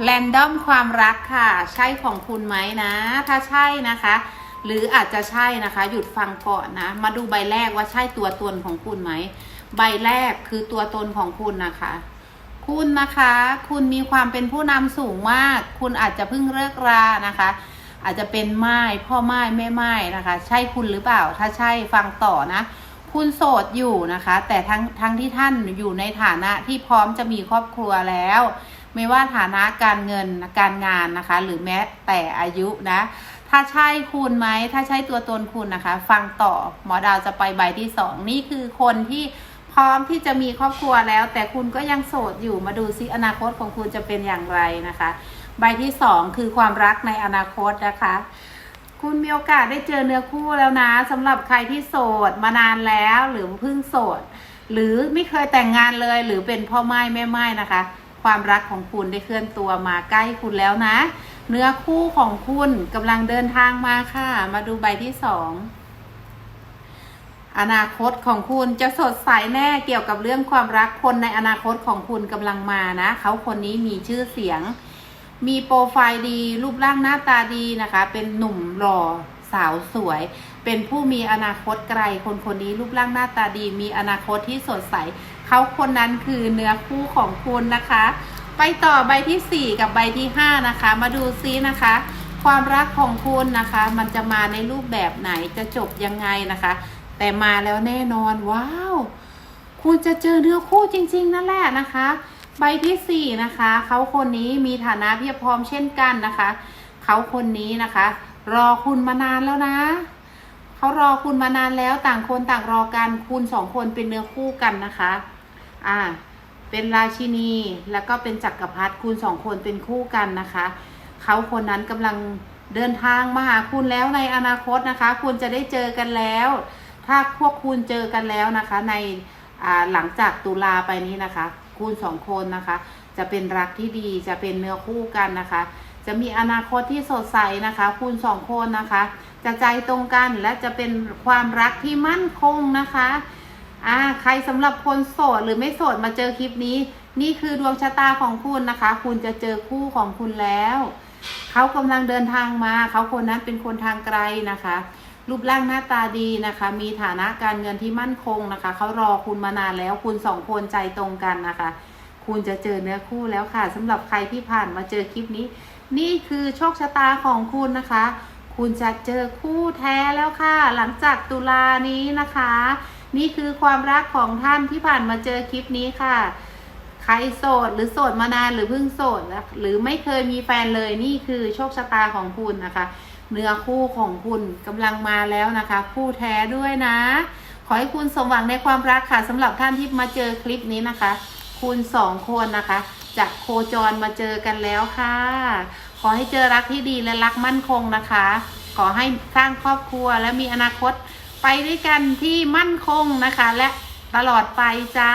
แรนดอมความรักค่ะ ใช่ของคุณไหมนะ ถ้าใช่นะคะ หรืออาจจะใช่นะคะ หยุดฟังก่อนนะ มาดูใบแรกว่าใช่ตัวตนของคุณไหม ใบแรกคือตัวตนของคุณนะคะ คุณนะคะ คุณมีความเป็นผู้นำสูงมาก คุณอาจจะเพิ่งเลิกรานะคะ อาจจะเป็นไม้พ่อไม้แม่ไม้นะคะ ใช่คุณหรือเปล่า ถ้าใช่ฟังต่อนะ คุณโสดอยู่นะคะ แต่ทั้งทั้งที่ท่านอยู่ในฐานะที่พร้อมจะมีครอบครัวแล้ว ไม่ว่าฐานะการเงินการงานนะคะ หรือแม้แต่อายุนะ ถ้าใช่คุณไหม ถ้าใช่ตัวตนคุณนะคะ ฟังต่อหมอดาวจะไปใบที่สองนี่คือคนที่พร้อมที่จะมีครอบครัวแล้ว แต่คุณก็ยังโสดอยู่มาดูซิอนาคตของคุณจะเป็นอย่างไรนะคะ ใบที่สองคือความรักในอนาคตนะคะคุณมีโอกาสได้เจอเนื้อคู่แล้วนะสำหรับใครที่โสดมานานแล้วหรือเพิ่งโสด หรือไม่เคยแต่งงานเลยหรือเป็นพ่อไม้แม่ไม้นะคะ ความรักของคุณได้เคลื่อนตัวมาใกล้คุณแล้วนะ เนื้อคู่ของคุณกำลังเดินทางมาค่ะ มาดูใบที่สองอนาคตของคุณจะสดใสแน่เกี่ยวกับเรื่องความรักคนในอนาคตของคุณกำลังมานะ เขาคนนี้มีชื่อเสียง มีโปรไฟล์ดี รูปร่างหน้าตาดีนะคะ เป็นหนุ่มหล่อสาวสวย เป็นผู้มีอนาคตไกล คนคนนี้รูปร่างหน้าตาดี มีอนาคตที่สดใส เขาคนนั้นคือเนื้อคู่ของคุณนะคะ ไปต่อใบที่ 4 กับใบที่ 5 นะคะ มาดูซินะคะ ความรักของคุณนะคะ มันจะมาในรูปแบบไหนจะจบยังไงนะคะ แต่มาแล้วแน่นอนว้าว คุณจะเจอเนื้อคู่จริง ๆ นั่นแหละนะคะ ใบที่สี่นะคะ เขาคนนี้มีฐานะเพียบพร้อมเช่นกันนะคะ เขาคนนี้นะคะ รอคุณมานานแล้วนะเขารอคุณมานานแล้วต่างคนต่างรอกัน คุณสองคนเป็นเนื้อคู่กันนะคะ อ่า เป็นราชินี แล้วก็เป็นจักรพรรดิคุณสองคนเป็นคู่กันนะคะ เขาคนนั้นกำลังเดินทางมาหาคุณแล้วในอนาคตนะคะ คุณจะได้เจอกันแล้ว ถ้าพวกคุณเจอกันแล้วนะคะ ในหลังจากตุลาไปนี้นะคะ คุณสองคนนะคะ จะเป็นรักที่ดีจะเป็นเนื้อคู่กันนะคะ จะมีอนาคตที่สดใสนะคะ คุณสองคนนะคะ จะใจตรงกันและจะเป็นความรักที่มั่นคงนะคะ อ่าใครสำหรับคนโสดหรือไม่โสดมาเจอคลิปนี้ นี่คือดวงชะตาของคุณนะคะ คุณจะเจอคู่ของคุณแล้ว เขากำลังเดินทางมา เขาคนนั้นเป็นคนทางไกลนะคะ รูปร่างหน้าตาดีนะคะ มีฐานะการเงินที่มั่นคงนะคะ เขารอคุณมานานแล้ว คุณสองคนใจตรงกันนะคะ คุณจะเจอเนื้อคู่แล้วค่ะสำหรับใครที่ผ่านมาเจอคลิปนี้ นี่คือโชคชะตาของคุณนะคะ คุณจะเจอคู่แท้แล้วค่ะ หลังจากตุลานี้นะคะ นี่คือความรักของท่านที่ผ่านมาเจอคลิปนี้ค่ะ ใครโสดหรือโสดมานานหรือเพิ่งโสดหรือไม่เคยมีแฟนเลยนี่คือโชคชะตาของคุณนะคะ เนื้อคู่ของคุณกำลังมาแล้วนะคะ คู่แท้ด้วยนะ ขอให้คุณสมหวังในความรักค่ะสำหรับท่านที่มาเจอคลิปนี้นะคะ คุณสองคนนะคะจะโคจรมาเจอกันแล้วค่ะ ขอให้เจอรักที่ดีและรักมั่นคงนะคะ ขอให้สร้างครอบครัวและมีอนาคต ไปด้วยกันที่มั่นคงนะคะ และตลอดไปจ้า